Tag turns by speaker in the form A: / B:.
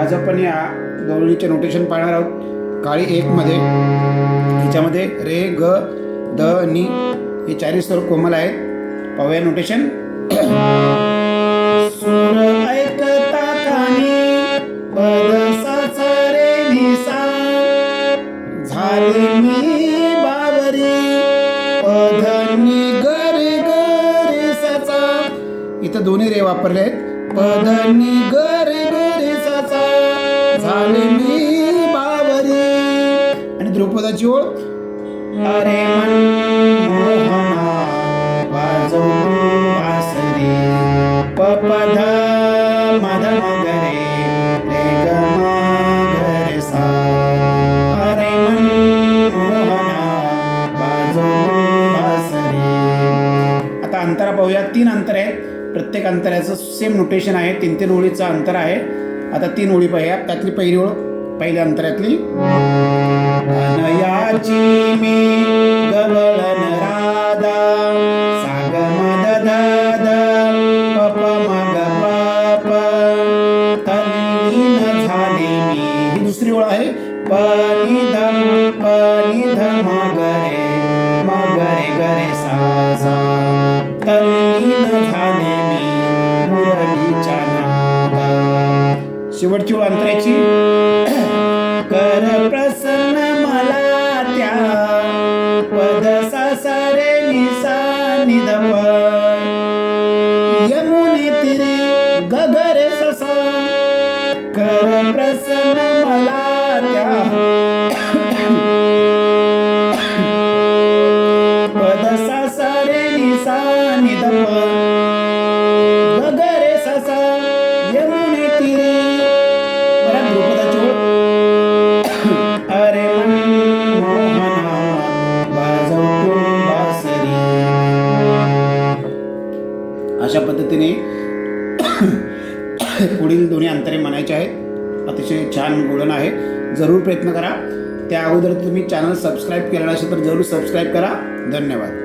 A: आज आपण या गवळणीचे नोटेशन पाहणार आहोत. काळी एकमध्ये याच्यामध्ये रे ग द नि हे चारही स्वर कोमल आहेत. पाहूया नोटेशन सूर ऐकता कानी पद साचा रे निसा झाले मी बावरी पद नि गरे गरे साचा. इथं दोन्ही रे वापरले आहेत. पद नि गरे गरे साचा झाले मी बावरी. आणि ध्रुपदाची ओळ? अरे पपध मध मगरे आता अंतरा पाहूया. तीन अंतर आहेत. प्रत्येक अंतराचं सेम नोटेशन आहे. तीन तीन ओळीचं अंतर आहे. आता तीन ओळी पाहिजे त्यातली पहिली ओळ पहिल्या अंतरातली. अनयाची मी गवळण राधा साग मद द पप. मग पाप तल्लीन झाले मी. ही दुसरी ओळ आहे. पनी धम पनी धम गरे मगरे गरे सा सा तल्लीन शेवटची ओळ अंतरायची कर प्रसन्न मला त्या. पद सारे निसा निधप यमुने तिरे गगर ससा. कर अशा पद्धतीने पुढील दोन्ही अंतरे म्हणायचे आहेत. अतिशय छान गोळण आहे. जरूर प्रयत्न करा. त्या अगोदर तुम्ही चॅनल सबस्क्राईब केलं असेल तर जरूर सबस्क्राईब करा. धन्यवाद.